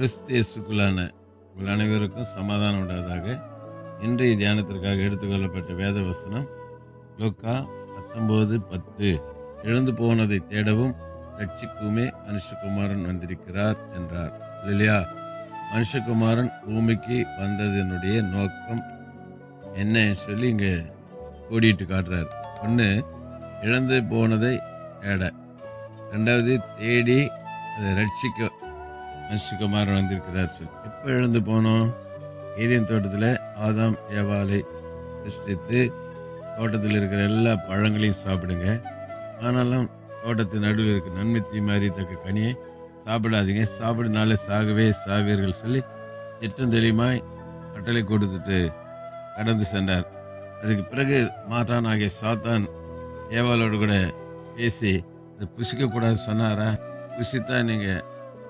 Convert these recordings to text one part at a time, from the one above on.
கிறிஸ்தியசுக்குள்ளான உங்கள் அனைவருக்கும் சமாதானம் உண்டாவதாக. இன்றைய தியானத்திற்காக எடுத்துக்கொள்ளப்பட்ட வேத வசனம் லோக்கா பத்தொம்போது பத்து. எழுந்து போனதை தேடவும் ரட்சிக்குமே மனுஷகுமாரன் வந்திருக்கிறார் என்றார். இல்லையா மனுஷகுமாரன் பூமிக்கு வந்ததனுடைய நோக்கம் என்னன்னு சொல்லி இங்கே கூடிட்டு காட்டுறார். ஒன்று இழந்து போனதை தேட. ரெண்டாவது தேடி அதை ரட்சிக்க மனுஷகுமாரன் வந்திருக்கிறார் சொல்லி எப்போ எழுந்து போனோம்? ஏதேன் தோட்டத்தில்? ஆதாம் ஏவாலை சிருஷ்டித்து தோட்டத்தில் இருக்கிற எல்லா பழங்களையும் சாப்பிடுங்க. ஆனாலும் தோட்டத்து நடுவில் இருக்க நன்மை தீமாரி தக்க கனியை சாப்பிடாதீங்க. சாப்பிடுனாலே சாகவே சாவீர்கள் சொல்லி திட்டம் தெளிவாய் கட்டளை கொடுத்துட்டு கடந்து சென்றார். அதுக்கு பிறகு மாட்டான் ஆகிய சாத்தான் ஏவாலோடு கூட பேசி இதை புசிக்கக்கூடாது சொன்னாரா? புசித்தா நீங்கள்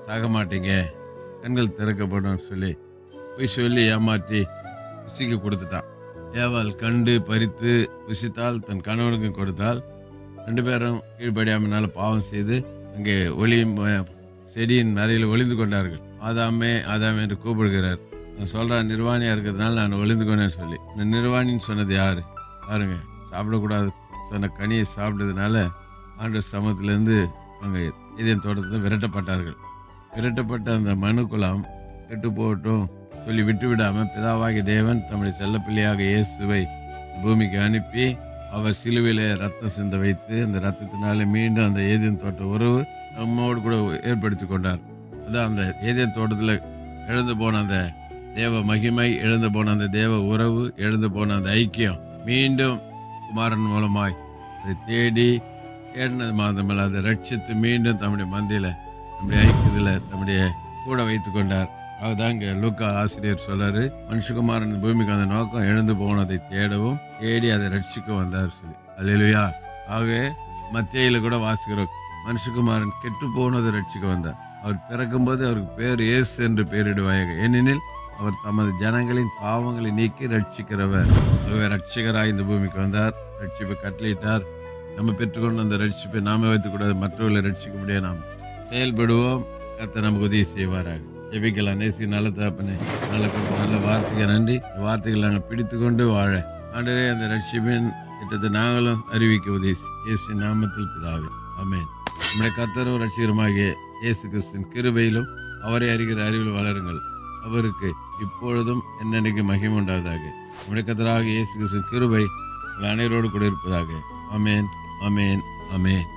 சாக மாட்டீங்க. கண்கள் திறக்கப்படும் சொல்லி போய் சொல்லி ஏமாற்றி புசிக்க கொடுத்துட்டான். ஏவாள் கண்டு பறித்து புசித்தால் தன் கணவனுக்கு கொடுத்தால் ரெண்டு பேரும் கீழ்ப்படியாமனால பாவம் செய்து அங்கே ஒளியும் செடியின் மறையில் ஒளிந்து கொண்டார்கள். ஆதாமே ஆதாமே என்று கூப்பிடுகிறார். நான் சொல்கிறேன் நிர்வாணியாக இருக்கிறதுனால நான் ஒளிந்து கொண்டேன்னு சொல்லி. இந்த நிர்வாணின்னு சொன்னது யார்? பாருங்க சாப்பிடக்கூடாது. சொன்ன கனியை சாப்பிட்டதுனால ஆண்டு சமத்துலேருந்து அங்கே இதயம் தோட்டத்தில் விரட்டப்பட்டார்கள். திரட்டப்பட்ட அந்த மனு குலாம் கெட்டு போகட்டும் சொல்லி விட்டு விடாமல் பிதாவாகிய தேவன் தம்முடைய செல்லப்பிள்ளையாக இயேசுவை பூமிக்கு அனுப்பி அவர் சிலுவையில் ரத்தம் சிந்த வைத்து அந்த ரத்தத்தினாலே மீண்டும் அந்த ஏதேன் தோட்ட உறவு நம்மோடு கூட ஏற்படுத்தி கொண்டார். அதான் அந்த ஏதேன் தோட்டத்தில் எழுந்து போன அந்த தேவ மகிமை எழுந்து போன அந்த தேவ உறவு எழுந்து போன அந்த ஐக்கியம் மீண்டும் குமாரன் மூலமாய் அதை தேடி தேடினது மாதமல்ல அதை ரட்சித்து மீண்டும் தம்முடைய மந்தியில் நம்முடைய ஐக்கியத்தில் நம்முடைய கூட வைத்து கொண்டார். அதுதான் இங்கே லூக்கா ஆசிரியர் சொல்றாரு மனுஷகுமாரன் பூமிக்கு அந்த நோக்கம் எழுந்து போனதை தேடவும் தேடி அதை ரட்சிக்க வந்தார் சொல்லி. அல்லா ஆகவே மத்தியில் கூட வாசிக்கிறோம் மனுஷகுமாரன் கெட்டு போனதை ரட்சிக்க வந்தார். அவர் பிறக்கும்போது அவருக்கு பேர் இயேசு என்று பெயரிடுவாயாக. ஏனெனில் அவர் தமது ஜனங்களின் பாவங்களை நீக்கி ரட்சிக்கிறவர். ஆகவே ரட்சிகராக இந்த பூமிக்கு வந்தார் ரட்சிப்பை கட்டளையிட்டார். நம்ம பெற்றுக்கொண்டு அந்த ரட்சிப்பை நாம வைத்துக்கூடாது மற்றவர்களை ரட்சிக்க முடியாது நாம் செயல்படுவோம். கத்த நமக்கு உதவி செய்வாராக. ஜெபிக்கலாம் நேசி நல்ல தகப்பனே நல்ல கொடுத்த நல்ல வார்த்தைக்கு நன்றி. வார்த்தைகள் வார்த்தைகளை நாங்கள் பிடித்து கொண்டு வாழ. ஆண்டவே அந்த ரட்சிப்பின் திட்டத்தை நாங்களும் அறிவிக்க உதவி இயேசு நாமத்தில் பிதாவே. அமேன் நம்முடைய கத்தரும் ரட்சிகருமாகிய இயேசு கிறிஸ்தின் கிருபையிலும் அவரை அறிகிற அறிவில் வளருங்கள். அவருக்கு இப்பொழுதும் என்னென்னைக்கு மகிமை உண்டாவதாக. நம்முடைய கத்தராக இயேசு கிறிஸ்து கிருபை அனைவரோடு கூட இருப்பதாக. அமேன் அமேன் அமேன்